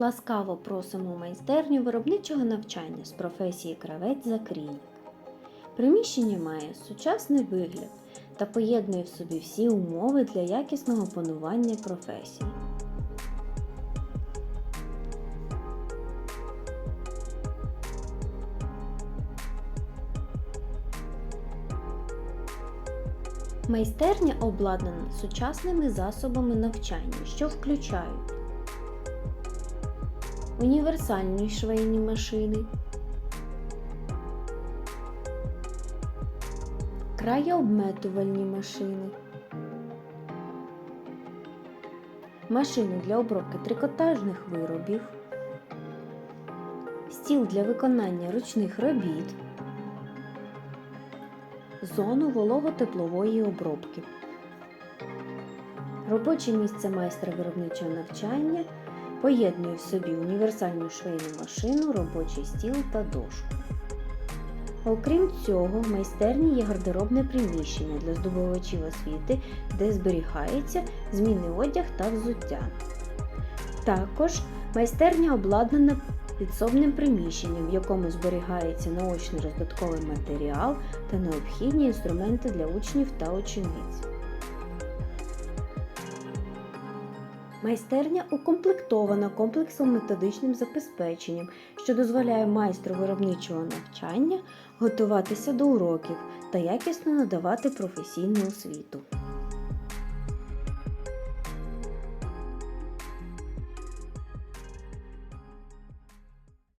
Ласкаво просимо майстерню виробничого навчання з професії кравець закрійник. Приміщення має сучасний вигляд та поєднує в собі всі умови для якісного панування професії. Майстерня обладнана сучасними засобами навчання, що включають універсальні швейні машини, краєобметувальні машини, машини для обробки трикотажних виробів, стіл для виконання ручних робіт, зону волого-теплової обробки. Робоче місце майстра виробничого навчання поєднує в собі універсальну швейну машину, робочий стіл та дошку. Окрім цього, в майстерні є гардеробне приміщення для здобувачів освіти, де зберігається змінний одяг та взуття. Також майстерня обладнана підсобним приміщенням, в якому зберігається наочний роздатковий матеріал та необхідні інструменти для учнів та учениць. Майстерня укомплектована комплексом методичним забезпеченням, що дозволяє майстру виробничого навчання готуватися до уроків та якісно надавати професійну освіту.